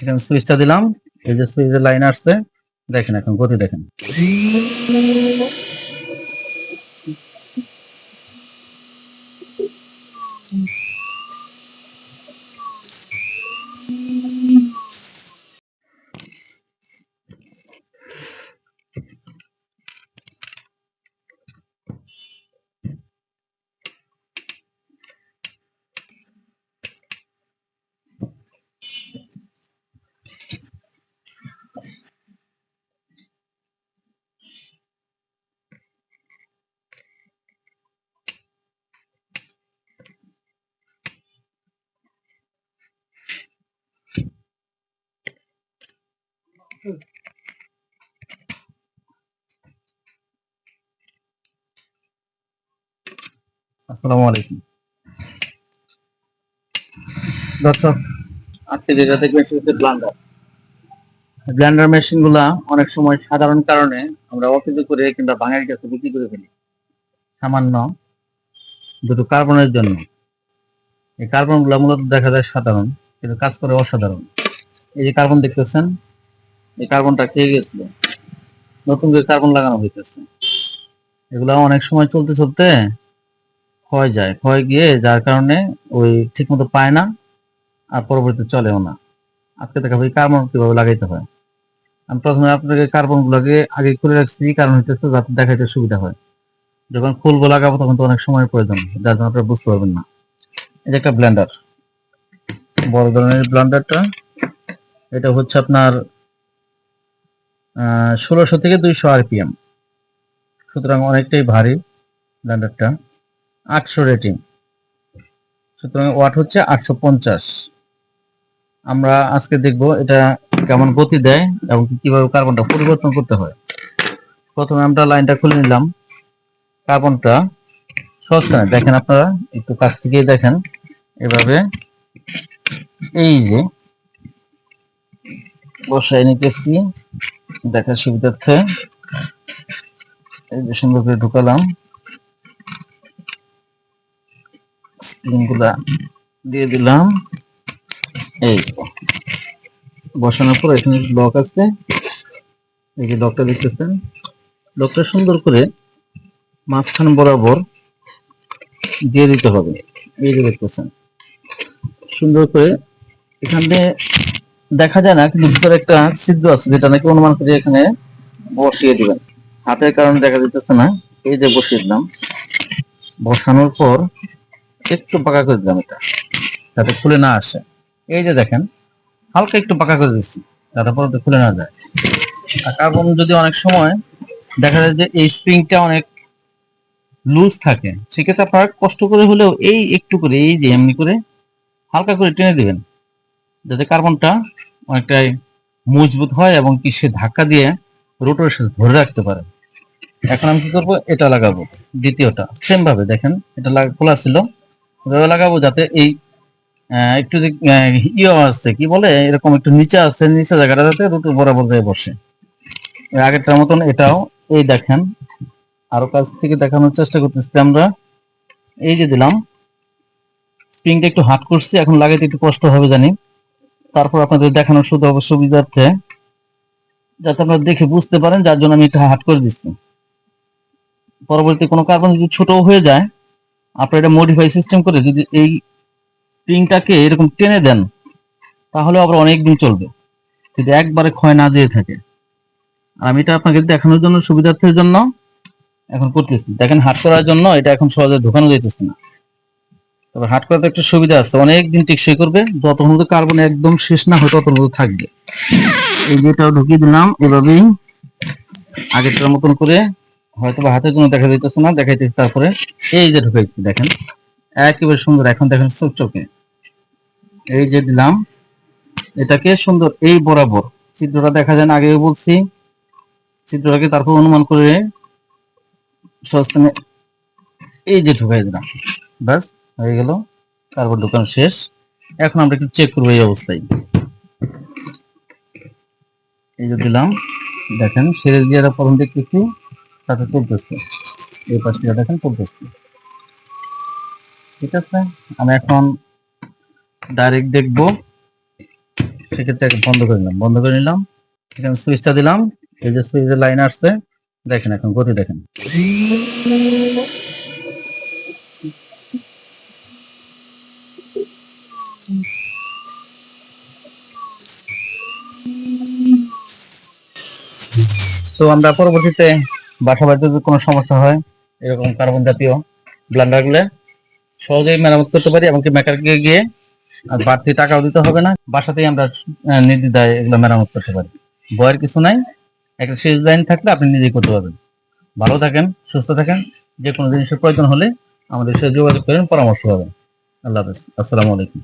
এখানে সুইচটা দিলাম। এই যে সুইচের লাইন আসছে দেখেন এখন গতি দেখেন। আসসালামু আলাইকুম। দর্শক আজকে যেটা দেখবেন সেটা হচ্ছে ব্লান্ডার ব্লেন্ডার মেশিনগুলা অনেক সময় সাধারণ কারণে আমরা অকেজো করে কিংবা বাঙালির কাছে বিক্রি করে ফেলি। সামান্য দুটো কার্বনের জন্য। এই কার্বনগুলা মূলত দেখা যায় সাধারণ কিন্তু কাজ করে অসাধারণ। এই যে কার্বন দেখতেছেন এই কার্বনটা খেয়ে গেছিল। নতুন করে কার্বন লাগানো হইতেছে। এগুলা অনেক সময় চলতে চলতে ক্ষয় যায়। ক্ষয় গিয়ে যার কারণে ওই ঠিক মতো পায় না আর পরবর্তীতে চলেও না। আজকে দেখাবো এই কার্বন কীভাবে লাগাইতে হয়। আমি প্রথমে আপনাকে কার্বন গুলাকে আগে খুলে রাখছি, কারণ হইতেছে যাতে দেখাইতে সুবিধা হয়। যখন খুলবো লাগাবো তখন তো অনেক সময় প্রয়োজন, যার জন্য আপনারা বুঝতে পারবেন না। এই যে একটা ব্লেন্ডার বড় ধরনের ব্লেন্ডারটা এটা হচ্ছে আপনার ষোলোশো থেকে দুইশো আরপিএম। সুতরাং অনেকটাই ভারী ব্লেন্ডারটা আটশো রেটিং। সুতরাং ওয়াট হচ্ছে আটশো পঞ্চাশ। আমরা আজকে দেখব এটা কেমন গতি দেয় এবং কীভাবে কার্বনটা পরিবর্তন করতে হয়। প্রথমে আমরা লাইনটা খুলে নিলাম। কার্বনটা সহজখানে দেখেন আপনারা, একটু কাছ থেকেই দেখেন। এভাবে এই যে বসায় নিতেছি। দেখার সুবিধার্থে এই যে সুন্দর করে ঢুকালাম। স্প্রিংগুলা দিয়ে দিলাম। এই বসানোর পর এখানে লক আছে। এই যে লকটা দেখতেছেন। লকটা সুন্দর করে মাঝখান বরাবর দিয়ে দিতে হবে। এই যে দেখতেছেন। সুন্দর করে এখানে দেখা যায় না, কিন্তু ভিতরে একটা ছিদ্র আছে যেটা নাকি অনুমান করে এখানে বসিয়ে দিবেন। হাতের কারণে দেখা যেতেছে না, এই যে বসিয়ে দিলাম। বসানোর পর একটু পাকা করে দিলাম এটা, যাতে খুলে না আসে। এই যে দেখেন, হালকা একটু পাকা করে দিচ্ছি যাতে পরে খুলে না যায়। আর কার্বন যদি অনেক সময় দেখা যায় যে এই স্প্রিংটা অনেক লুজ থাকে, সেক্ষেত্রে আপনারা কষ্ট করে হলেও এই একটু করে, এই যে এমনি করে হালকা করে টেনে দিবেন। যাতে কার্বনটা অনেকটাই মজবুত হয় এবং কি সে ধাক্কা দিয়ে রোটরের সাথে ধরে রাখতে পারে। এখন আমি কি করব? এটা লাগাবো। দ্বিতীয়টা সেম ভাবে দেখেন, এটা খোলা ছিল। লাগাবো যাতে এই একটু যে ইয়ে আছে, কি বলে? এরকম একটু নিচে আছে, নিচে জায়গাটা যাতে রোটর বরাবর যায় বসে। আগেরটার মতন এটাও, এই দেখেন, আরও কাছ থেকে দেখানোর চেষ্টা করতেছি আমরা। এই যে দিলাম, স্প্রিংটা একটু হাট করছি, এখন লাগাইতে একটু কষ্ট হবে জানি। তারপর আপনাদের দেখানোর শুধু সুবিধার্থে, যাতে আপনারা দেখে বুঝতে পারেন, যার জন্য আমি এটা হাট করে দিচ্ছি। পরবর্তী কোনো কার্বন যদি ছোট হয়ে যায়, আপনারা এটা মডিফাই সিস্টেম করে যদি এই স্প্রিংটাকে এরকম টেনে দেন, তাহলে আবার অনেক দিন চলবে। যদি একবারে ক্ষয় না যেয়ে থাকে। আর আমি এটা আপনাকে দেখানোর জন্য, সুবিধার্থের জন্য এখন করতেছি। দেখেন হাট করার জন্য এটা এখন সহজে ঢোকানো যাইতেছে না। তবে হাট করাতে একটা সুবিধা আছে। অনেক দিন টেকসই করবে, যতক্ষণ কার্বন একদম শেষ না হয় ততক্ষণ থাকবে। এই যেটাও ঢুকিয়ে দিলাম, এভাবেই আগেরটার মতন করে হয়তো বা হাতের জন্য দেখা যাইতেছে না, দেখাইতেছি তারপরে। এই যে ঢুকাইছি দেখেন, একেবারে সুন্দর, এখন দেখেন চোখে এই যে দিলাম, এটাকে সুন্দর, এই বরাবর। চিত্রটা দেখা যায় না, আগেও বলছি। চিত্রটাকে তারপর অনুমান করে সস্তানে এই যে ঢুকাই দিলাম, ব্যাস। হয়ে গেল। তারপর দোকান শেষ। এখন আমরা একটু চেক করব এই অবস্থায়। এই যে দিলাম, দেখেন, সিরিজ দিয়ে প্রথম দেখতেছি সাথে চলতেছে। এই পাশ থেকে দেখেন চলতেছে। ঠিক আছে, আমি এখন ডাইরেক্ট দেখব। সেক্ষেত্রে বন্ধ করে নিলাম, বন্ধ করে নিলাম। এখানে সুইচটা দিলাম। এই যে সুইচের লাইন আসছে। দেখেন, এখন গতি দেখেন। তো আমরা পরবর্তীতে বাসা বাড়িতে যদি কোনো সমস্যা হয় এরকম কার্বন জাতীয় ব্লান্ডারগুলো সহজেই মেরামত করতে পারি এমনকি মেকারকে গিয়ে আর বাড়তি টাকাও দিতে হবে না বাসাতেই আমরা আহ, নির্দ্বিধায় এগুলো মেরামত করতে পারি। ভয়ের কিছু নাই একটা শেষ লাইন থাকলে আপনি নিজেই করতে পারবেন। ভালো থাকেন সুস্থ থাকেন যে কোনো জিনিসের প্রয়োজন হলে আমাদের সাথে যোগাযোগ করেন পরামর্শ পাবেন। আল্লাহ হাফেজ। আসসালামু আলাইকুম।